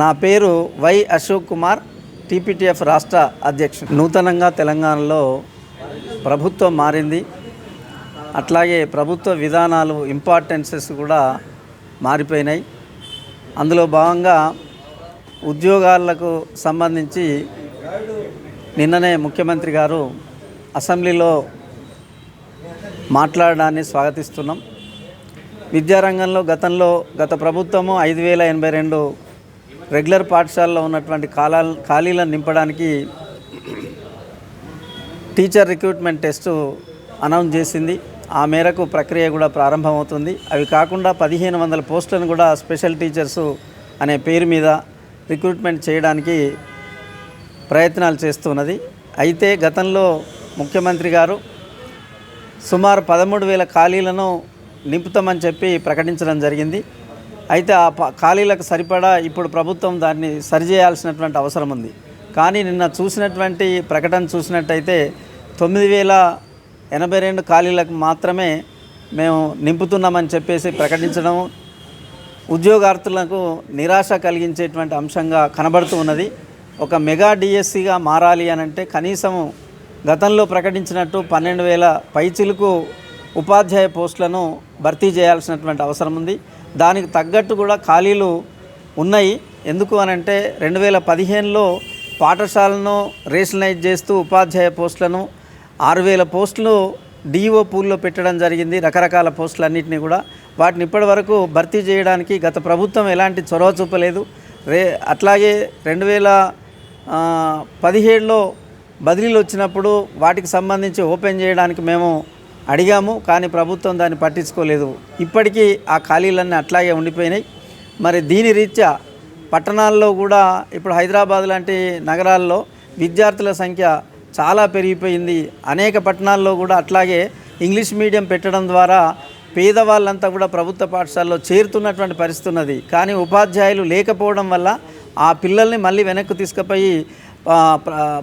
నా పేరు why Ashok Kumar TPTF రాష్ట్ర అధ్యక్షుడు. నూతనంగా తెలంగాణలో ప్రభుత్వం మారింది. అట్లాగే ప్రభుత్వ విధానాలు ఇంపార్టెన్సెస్ కూడా మారిపోయినాయి. అందులో భాగంగా ఉద్యోగాలకు సంబంధించి నిన్ననే ముఖ్యమంత్రి గారు అసెంబ్లీలో మాట్లాడడాన్ని స్వాగతిస్తున్నాం. విద్యారంగంలో గతంలో గత ప్రభుత్వము ఐదు వేల ఎనభై రెండు రెగ్యులర్ పాఠశాలలో ఉన్నటువంటి కాలా ఖాళీలను నింపడానికి టీచర్ రిక్రూట్మెంట్ టెస్టు అనౌన్స్ చేసింది. ఆ మేరకు ప్రక్రియ కూడా ప్రారంభమవుతుంది. అవి కాకుండా పదిహేను వందల పోస్టులను కూడా స్పెషల్ టీచర్సు అనే పేరు మీద రిక్రూట్మెంట్ చేయడానికి ప్రయత్నాలు చేస్తున్నది. అయితే గతంలో ముఖ్యమంత్రి గారు సుమారు పదమూడు వేల ఖాళీలను నింపుతామని చెప్పి ప్రకటించడం జరిగింది. అయితే ఆ ప- ఖాళీలకు సరిపడా ఇప్పుడు ప్రభుత్వం దాన్ని సరిచేయాల్సినటువంటి అవసరం ఉంది. కానీ నిన్న చూసినటువంటి ప్రకటన చూసినట్టయితే తొమ్మిది వేల ఎనభై రెండు ఖాళీలకు మాత్రమే మేము నింపుతున్నామని చెప్పేసి ప్రకటించడం ఉద్యోగార్థులకు నిరాశ కలిగించేటువంటి అంశంగా కనబడుతూ ఉన్నది. ఒక మెగా డిఎస్సిగా మారాలి అని అంటే కనీసం గతంలో ప్రకటించినట్టు పన్నెండు వేల పైచిలకు ఉపాధ్యాయ పోస్టులను భర్తీ చేయాల్సినటువంటి అవసరం ఉంది. దానికి తగ్గట్టు కూడా ఖాళీలు ఉన్నాయి. ఎందుకు అని అంటే రెండు వేల పదిహేనులో పాఠశాలను రేషనలైజ్ చేస్తూ ఉపాధ్యాయ పోస్టులను ఆరు వేల పోస్టులు డిఓ పూల్లో పెట్టడం జరిగింది. రకరకాల పోస్టులన్నింటినీ కూడా వాటిని ఇప్పటి వరకు భర్తీ చేయడానికి గత ప్రభుత్వం ఎలాంటి చొరవ చూపలేదు. రే అట్లాగే రెండు వేల పదిహేడులో బదిలీలు వచ్చినప్పుడు వాటికి సంబంధించి ఓపెన్ చేయడానికి మేము అడిగాము కానీ ప్రభుత్వం దాన్ని పట్టించుకోలేదు. ఇప్పటికీ ఆ ఖాళీలన్నీ అట్లాగే ఉండిపోయినాయి. మరి దీని రీత్యా పట్టణాల్లో కూడా ఇప్పుడు హైదరాబాద్ లాంటి నగరాల్లో విద్యార్థుల సంఖ్య చాలా పెరిగిపోయింది. అనేక పట్టణాల్లో కూడా అట్లాగే ఇంగ్లీష్ మీడియం పెట్టడం ద్వారా పేదవాళ్ళంతా కూడా ప్రభుత్వ పాఠశాలలో చేరుతున్నటువంటి పరిస్థితి ఉన్నది. కానీ ఉపాధ్యాయులు లేకపోవడం వల్ల ఆ పిల్లల్ని మళ్ళీ వెనక్కి తీసుకుపోయి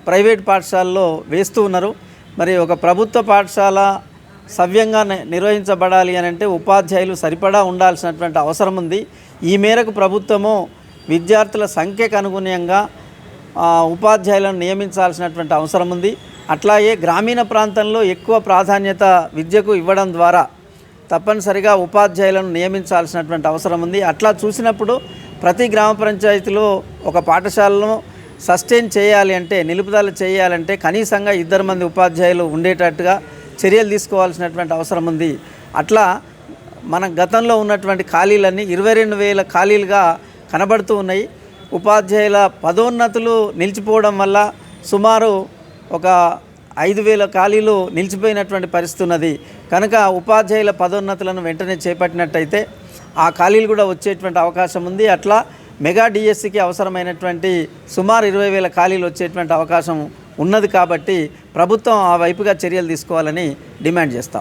ప్రైవేట్ పాఠశాలలో వేస్తూ ఉన్నారు. మరి ఒక ప్రభుత్వ పాఠశాల సవ్యంగా నిర్వహించబడాలి అని అంటే ఉపాధ్యాయులు సరిపడా ఉండాల్సినటువంటి అవసరం ఉంది. ఈ మేరకు ప్రభుత్వము విద్యార్థుల సంఖ్యకు అనుగుణ్యంగా ఉపాధ్యాయులను నియమించాల్సినటువంటి అవసరం ఉంది. అట్లాగే గ్రామీణ ప్రాంతంలో ఎక్కువ ప్రాధాన్యత విద్యకు ఇవ్వడం ద్వారా తప్పనిసరిగా ఉపాధ్యాయులను నియమించాల్సినటువంటి అవసరం ఉంది. అట్లా చూసినప్పుడు ప్రతి గ్రామ పంచాయతీలో ఒక పాఠశాలను సస్టైన్ చేయాలి అంటే నిలుపుదల చేయాలంటే కనీసంగా ఇద్దరు మంది ఉపాధ్యాయులు ఉండేటట్టుగా చర్యలు తీసుకోవాల్సినటువంటి అవసరం ఉంది. అట్లా మన గతంలో ఉన్నటువంటి ఖాళీలన్నీ ఇరవై రెండు వేల ఖాళీలుగా కనబడుతూ ఉన్నాయి. ఉపాధ్యాయుల పదోన్నతులు నిలిచిపోవడం వల్ల సుమారు ఒక ఐదు వేల ఖాళీలు నిలిచిపోయినటువంటి పరిస్థితి ఉన్నది. కనుక ఉపాధ్యాయుల పదోన్నతులను వెంటనే చేపట్టినట్టయితే ఆ ఖాళీలు కూడా వచ్చేటువంటి అవకాశం ఉంది. అట్లా మెగా డిఎస్సికి అవసరమైనటువంటి సుమారు ఇరవై వేల ఖాళీలు వచ్చేటువంటి అవకాశం ఉన్నది కాబట్టి ప్రభుత్వం ఆ వైపుగా చర్యలు తీసుకోవాలని డిమాండ్ చేస్తాం.